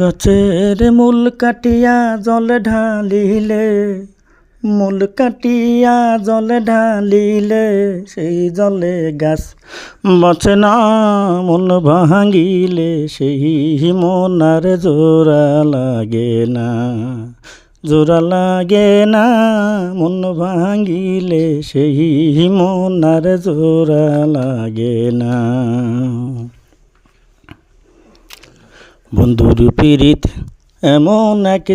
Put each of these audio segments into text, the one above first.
গাছের মূল কাটিয়া জল ঢালিলে, মূল কাটিয়া জল ঢালিলে সেই জলে গাছ বাঁচে না মন ভাঙিলে, সেই মনার জোড়া লাগে না, জোড়া লাগে না মন ভাঙিলে, সেই মনার জোড়া লাগে না। বন্ধুর পীড়িত এমন এক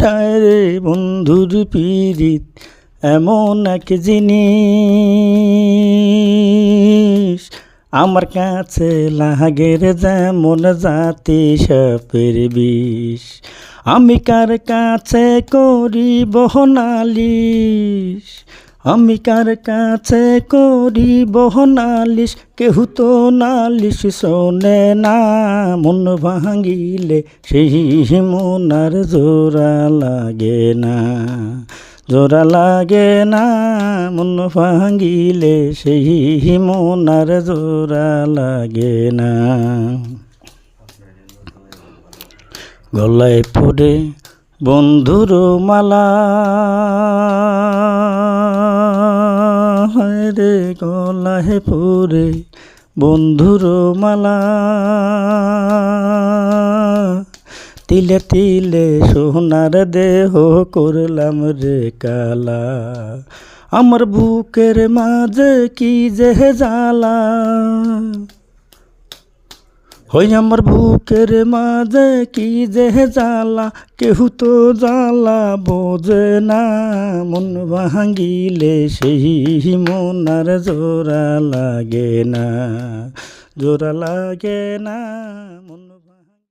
হায় রে বন্ধুর পীড়িত এমন এক জিনিস। আমার কাছে লাগের যেমন জাতি সাপের বিষ। আমি কার কাছে করি বহনালিশ আমি কার কাছে করি বহনালিশ কেহু তো নালিশ শোনে না। মন ভাঙিলে সেই মনার জোড়া লাগে না, জোড়া লাগে না। মন ভাঙিলে সেই মনার জোড়া লাগে না। গলায় পড়ে বন্ধুর মালা। গলায় পরে বন্ধুর মালা। তিলে তিলে সোনার দেহ করলাম রে কালা। আমার বুকের মাঝে কি যে জ্বালা। হই আমার বুকের মাঝে কি যে জ্বালা, কেহু তো জ্বালা বোঝে না। মন ভাঙিলে সেই মন আর জোড়া লাগে না, জোড়া লাগে না। মন